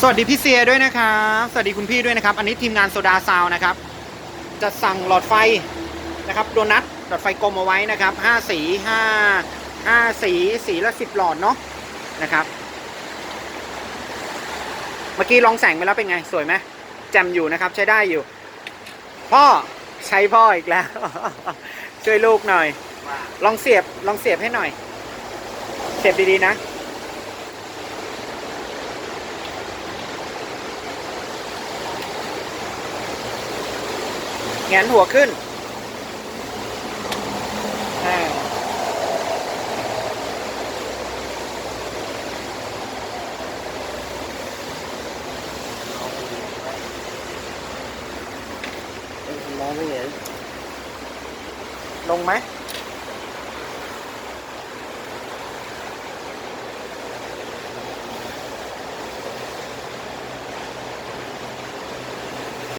สวัสดีพี่เซียด้วยนะครับ สวัสดีคุณพี่ด้วยนะครับ อันนี้ทีมงานโซดาซาวนะครับ จะสั่งหลอดไฟนะครับโดนัทหลอดไฟกลมเอาไว้นะครับห้าสีห้าห้าสีสีละสิบหลอดเนาะนะครับ เมื่อกี้ลองแสงไปแล้วเป็นไง สวยไหมแจ่มอยู่นะครับ ใช้ได้อยู่ พ่อใช้พ่ออีกแล้ว ช่วยลูกหน่อย ลองเสียบลองเสียบให้หน่อย เสียบดีๆนะ แงนหัวขึ้นอ่ามองไม่เห็นลงไหม